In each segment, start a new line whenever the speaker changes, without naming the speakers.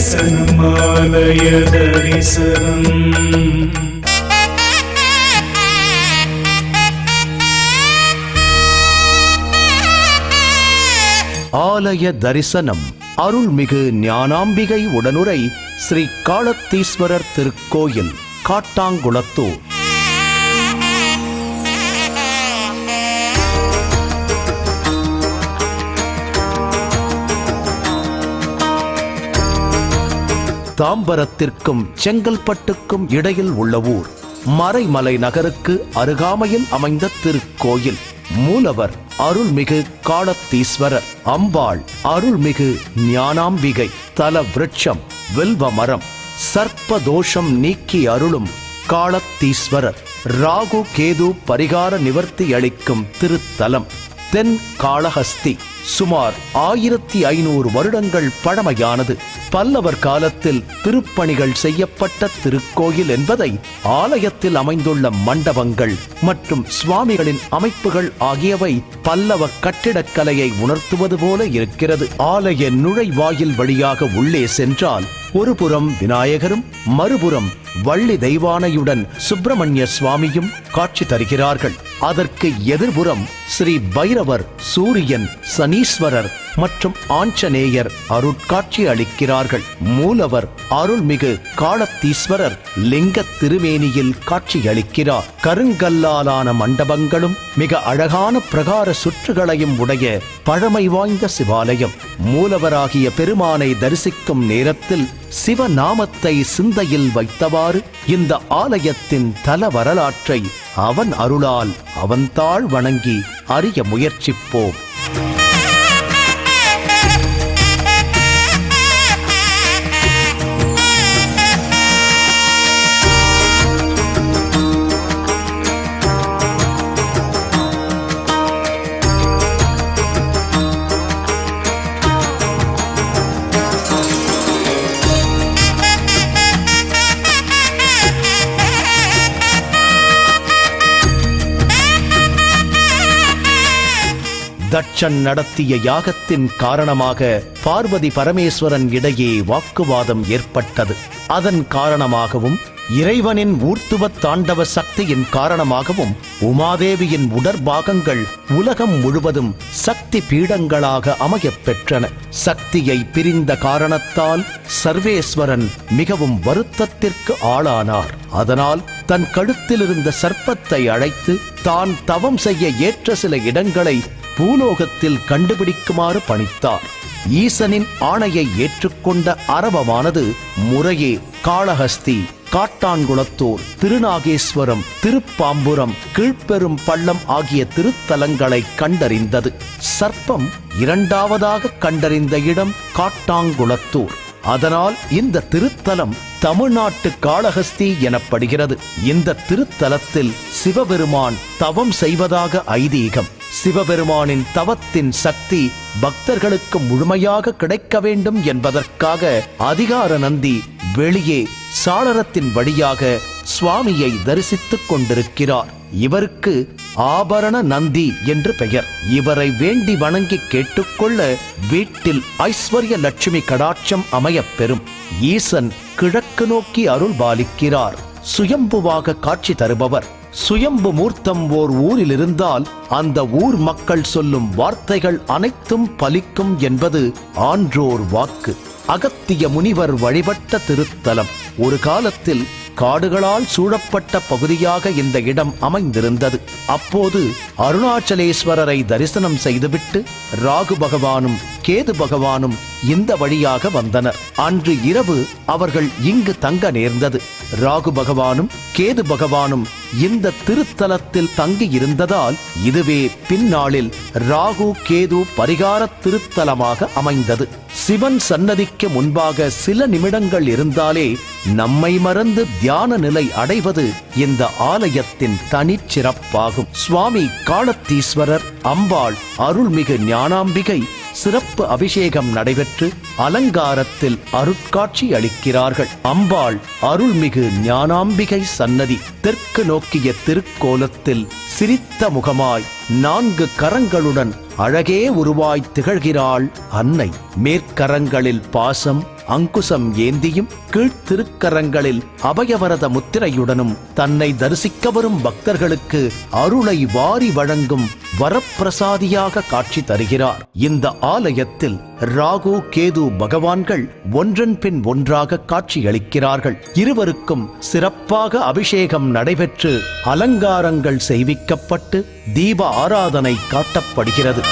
தரிசனமாலய தரிசனம்
ஆலய தரிசனம். அருள்மிகு ஞானாம்பிகை உடனுரை ஸ்ரீ காலத்தீஸ்வரர் திருக்கோயில் காட்டாங்குளத்தூர். தாம்பரத்திற்கும் செங்கல்பட்டுக்கும் இடையில் உள்ள ஊர். மறைமலை நகருக்கு அருகாமையில் அமைந்த திருக்கோயில். மூலவர் அருள்மிகு காளத்தீஸ்வரர் அம்பாள் அருள்மிகு ஞானாம்பிகை. தல விருட்சம் வில்வ மரம் சர்ப்ப தோஷம் நீக்கி அருளும் காளத்தீஸ்வரர் ராகு கேது பரிகார நிவர்த்தி அளிக்கும் திருத்தலம். தென் காளஹஸ்தி. சுமார் ஆயிரத்தி ஐநூறு வருடங்கள் பழமையானது. பல்லவர் காலத்தில் திருப்பணிகள் செய்யப்பட்ட திருக்கோயில் என்பதை ஆலயத்தில் அமைந்துள்ள மண்டபங்கள் மற்றும் சுவாமிகளின் அமைப்புகள் ஆகியவை பல்லவ கட்டிடக்கலையை உணர்த்துவது போல இருக்கிறது. ஆலய நுழைவாயில் வழியாக உள்ளே சென்றால் ஒருபுறம் விநாயகரும் மறுபுறம் வள்ளி தெய்வானையுடன் சுப்பிரமணிய சுவாமியும் காட்சி தருகிறார்கள். அதற்கு எதிர்புறம் ஸ்ரீ பைரவர் சூரியன் சனீஸ்வரர் மற்றும் ஆஞ்சநேயர் அருட்காட்சி அளிக்கிறார்கள். மூலவர் அருள்மிகு காலத்தீஸ்வரர் லிங்க திருமேனியில் காட்சியளிக்கிறார். கருங்கல்லாலான மண்டபங்களும் மிக அழகான பிரகார சுற்றுகளையும் உடைய பழமை வாய்ந்த சிவாலயம். மூலவராகிய பெருமானை தரிசிக்கும் நேரத்தில் சிவநாமத்தை சிந்தையில் வைத்தவாறு இந்த ஆலயத்தின் தல வரலாற்றை அவன் அருளால் அவன் தாழ் வணங்கி அறிய முயற்சிப்போம். தட்சன் நடத்திய யாகத்தின் காரணமாக பார்வதி பரமேஸ்வரன் இடையே வாக்குவாதம் ஏற்பட்டது. அதன் காரணமாகவும் இறைவனின் ஊர்த்துவ தாண்டவ சக்தியின் காரணமாகவும் உமாதேவியின் உடற்பாகங்கள் உலகம் முழுவதும் சக்தி பீடங்களாக அமையப் பெற்றன. சக்தியை பிரிந்த காரணத்தால் சர்வேஸ்வரன் மிகவும் வருத்தத்திற்கு ஆளானார். அதனால் தன் கழுத்திலிருந்த சர்ப்பத்தை அழைத்து தான் தவம் செய்ய ஏற்ற சில இடங்களை பூலோகத்தில் கண்டுபிடிக்குமாறு பணித்தார். ஈசனின் ஆணையை ஏற்றுக்கொண்ட அரபமானது முறையே காளஹஸ்தி காட்டான்குளத்தூர் திருநாகேஸ்வரம் திருப்பாம்புரம் கீழ்ப்பெரும் பள்ளம் ஆகிய திருத்தலங்களை கண்டறிந்தது. சர்ப்பம் இரண்டாவதாக கண்டறிந்த இடம் காட்டாங்குளத்தூர் அதனால் இந்த திருத்தலம் தமிழ்நாட்டு காளஹஸ்தி எனப்படுகிறது. இந்த திருத்தலத்தில் சிவபெருமான் தவம் செய்வதாக ஐதீகம். சிவபெருமானின் தவத்தின் சக்தி பக்தர்களுக்கு முழுமையாக கிடைக்க வேண்டும் என்பதற்காக அதிகார நந்தி வெளியே சாளரத்தின் வழியாக சுவாமியை தரிசித்துக் கொண்டிருக்கிறார். இவருக்கு ஆபரண நந்தி என்று பெயர். இவரை வேண்டி வணங்கி கேட்டுக்கொள்ள வீட்டில் ஐஸ்வர்ய லட்சுமி கடாட்சம் அமையப் பெறும். ஈசன் கிழக்கு நோக்கி அருள் பாலிக்கிறார். சுயம்புவாக காட்சி தருபவர். சுயம்பு மூர்த்தம் ஓர் ஊரில் இருந்தால் அந்த ஊர் மக்கள் சொல்லும் வார்த்தைகள் அனைத்தும் பலிக்கும் என்பது ஆன்றோர் வாக்கு. அகத்திய முனிவர் வழிபட்ட திருத்தலம். ஒரு காலத்தில் காடுகளால் சூழப்பட்ட பகுதியாக இந்த இடம் அமைந்திருந்தது. அப்போது அருணாச்சலேஸ்வரரை தரிசனம் செய்துவிட்டு ராகு பகவானும் கேது பகவானும் இந்த வழியாக வந்தனர். அன்று இரவு அவர்கள் இங்கு தங்க நேர்ந்தது. ராகு பகவானும் கேது பகவானும் இந்த திருத்தலத்தில் தங்கி இருந்ததால் இதுவே பின்னாளில் ராகு கேது பரிகார திருத்தலமாக அமைந்தது. சிவன் சன்னதிக்கு முன்பாக சில நிமிடங்கள் இருந்தாலே நம்மை மறந்து தியான நிலை அடைவது இந்த ஆலயத்தின் தனிச்சிறப்பாகும். சுவாமி காளத்தீஸ்வரர் அம்பாள் அருள்மிகு ஞானாம்பிகை சிறப்பு அபிஷேகம் நடைபெற்று அலங்காரத்தில் அருட்காட்சி அளிக்கிறார்கள். அம்பாள் அருள்மிகு ஞானாம்பிகை சன்னதி தெற்கு நோக்கிய திருக்கோலத்தில் சிரித்த முகமாய் நான்கு கரங்களுடன் அழகே உருவாய் திகழ்கிறாள் அன்னை. மேற்கரங்களில் பாசம் அங்குசம் ஏந்தியும் கீழ்த்திருக்கரங்களில் அபயவரத முத்திரையுடனும் தன்னை தரிசிக்க வரும் பக்தர்களுக்கு அருளை வாரி வழங்கும் வரப்பிரசாதியாக காட்சி தருகிறார். இந்த ஆலயத்தில் ராகு கேது பகவான்கள் ஒன்றன் பின் ஒன்றாக காட்சியளிக்கிறார்கள். இருவருக்கும் சிறப்பாக அபிஷேகம் நடைபெற்று அலங்காரங்கள் செய்விக்கப்பட்டு தீப ஆராதனை காட்டப்படுகிறது.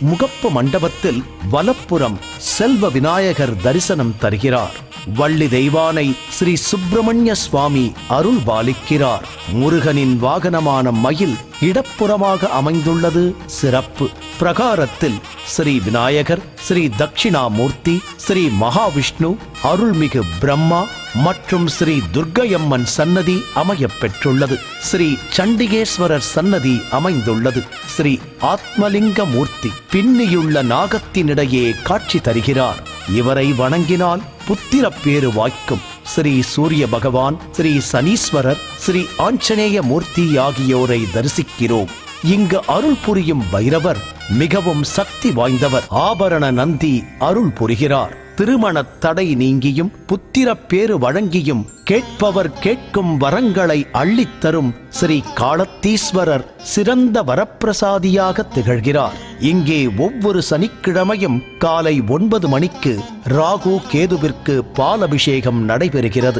முகப்பு மண்டபத்தில் வலப்புறம் செல்வ விநாயகர் தரிசனம் தருகிறார். வள்ளி தெய்வானை ஸ்ரீ சுப்பிரமணிய சுவாமி அருள் பாலிக்கிறார். முருகனின் வாகனமான மயில் இடப்புறமாக அமைந்துள்ளது சிறப்பு. பிரகாரத்தில் ஸ்ரீ விநாயகர் ஸ்ரீ தட்சிணாமூர்த்தி ஸ்ரீ மகாவிஷ்ணு அருள்மிகு பிரம்மா மற்றும் ஸ்ரீ துர்க்கையம்மன் சன்னதி அமைய பெற்றுள்ளது ஸ்ரீ சண்டிகேஸ்வரர் சன்னதி அமைந்துள்ளது. ஸ்ரீ ஆத்மலிங்க மூர்த்தி பின்னியுள்ள நாகத்தினிடையே காட்சி தருகிறார். இவரை வணங்கினால் புத்திரப் பேறு வாய்க்கும். ஸ்ரீ சூரிய பகவான் ஸ்ரீ சனீஸ்வரர் ஸ்ரீ ஆஞ்சநேய மூர்த்தி ஆகியோரை தரிசிக்கிறோம். இங்கு அருள் புரியும் பைரவர் மிகவும் சக்தி வாய்ந்தவர். ஆபரண நந்தி அருள் புரிகிறார். திருமணத் தடை நீங்கியும் புத்திரப் பேறு வழங்கியும் கேட்பவர் கேட்கும் வரங்களை அள்ளித்தரும் ஸ்ரீ காலத்தீஸ்வரர் சிறந்த வரப்பிரசாதியாக திகழ்கிறார். இங்கே ஒவ்வொரு சனிக்கிழமையும் காலை ஒன்பது மணிக்கு ராகு கேதுவிற்கு பாலபிஷேகம் நடைபெறுகிறது.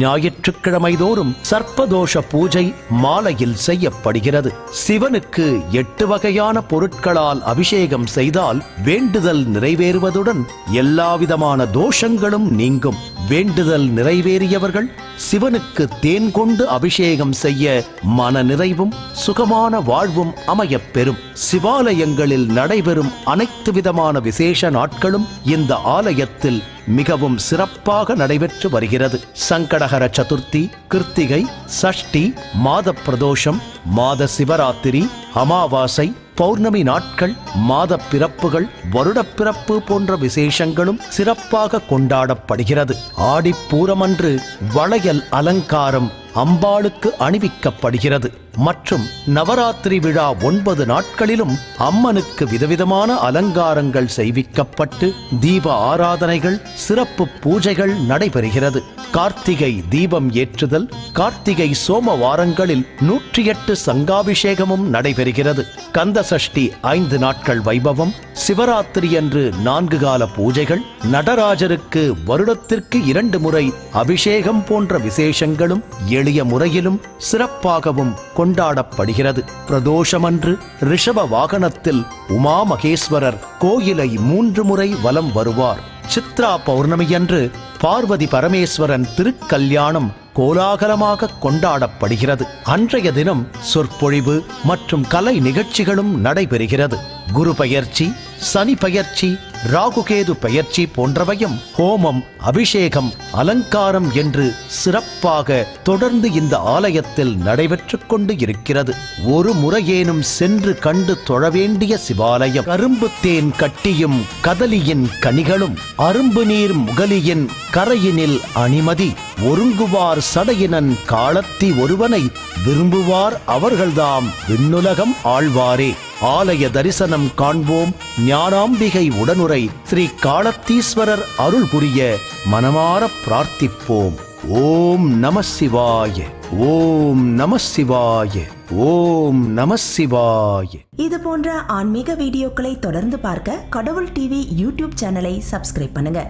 ஞாயிற்றுக்கிழமை தோறும் சர்ப்பதோஷ பூஜை மாலையில் செய்யப்படுகிறது. சிவனுக்கு எட்டு வகையான பொருட்களால் அபிஷேகம் செய்தால் வேண்டுதல் நிறைவேறுவதுடன் எல்லாவிதமான தோஷங்களும் நீங்கும். வேண்டுதல் நிறைவேறியவர்கள் சிவனுக்கு தேன் கொண்டு அபிஷேகம் செய்ய மன நிறைவும் சுகமான வாழ்வும் அமையப் பெறும் சிவாலயங்களில் நடைபெறும் அனைத்து விதமான விசேஷ நாட்களும் இந்த ஆலயத்தில் மிகவும் சிறப்பாக நடைபெற்று வருகிறது. சங்கடகர சதுர்த்தி கிருத்திகை சஷ்டி மாத பிரதோஷம் மாத சிவராத்திரி அமாவாசை பௌர்ணமி நாட்கள் மாத பிறப்புகள் வருட பிறப்பு போன்ற விசேஷங்களும் சிறப்பாக கொண்டாடப்படுகிறது. ஆடிப்பூரமன்று வளையல் அலங்காரம் அம்பாளுக்கு அணிவிக்கப்படுகிறது. மற்றும் நவராத்திரி விழா ஒன்பது நாட்களிலும் அம்மனுக்கு விதவிதமான அலங்காரங்கள் செய்விக்கப்பட்டு தீப ஆராதனைகள் சிறப்பு பூஜைகள் நடைபெறுகிறது. கார்த்திகை தீபம் ஏற்றுதல் கார்த்திகை சோமவாரங்களில் நூற்றி எட்டு சங்காபிஷேகமும் நடைபெறுகிறது. கந்த சஷ்டி ஐந்து நாட்கள் வைபவம் சிவராத்திரி அன்று நான்கு கால பூஜைகள் நடராஜருக்கு வருடத்திற்கு இரண்டு முறை அபிஷேகம் போன்ற விசேஷங்களும் எளிய முறையிலும் சிறப்பாகவும் கொண்டாடப்படுகிறது. பிரதோஷமன்று ரிஷப வாகனத்தில் உமா மகேஸ்வரர் கோயிலை மூன்று முறை வலம் வருவார். சித்ரா பௌர்ணமியன்று பார்வதி பரமேஸ்வரன் திருக்கல்யாணம் கோலாகலமாக கொண்டாடப்படுகிறது. அன்றைய தினம் சொற்பொழிவு மற்றும் கலை நிகழ்ச்சிகளும் நடைபெறுகிறது. குரு பயிற்சி சனி பயிற்சி ராகுகேது பெயர்ச்சி போன்றவையும் ஹோமம் அபிஷேகம் அலங்காரம் என்று சிறப்பாக தொடர்ந்து இந்த ஆலயத்தில் நடைபெற்று கொண்டு இருக்கிறது. ஒரு முறையேனும் சென்று கண்டு தொழ வேண்டிய சிவாலயம். கரும்பு தேன் கட்டியும் கதலியின் கனிகளும் அரும்பு நீர் முகலியின் கரையினில் அணிமதி. ஒருங்குவார் சடையினன் காலத்தி ஒருவனை விரும்புவார் அவர்கள்தாம் விண்ணுலகம் ஆழ்வாரே. ஆலய தரிசனம் காண்போம். ஞானாம்பிகை உடனுரை ஸ்ரீ காலத்தீஸ்வரர் அருள் புரிய மனமாற பிரார்த்திப்போம். ஓம் நம சிவாய ஓம் நம சிவாய ஓம் நம சிவாய.
இது போன்ற ஆன்மீக வீடியோக்களை தொடர்ந்து பார்க்க கடவுள் டிவி யூடியூப் சேனலை சப்ஸ்கிரைப் பண்ணுங்க.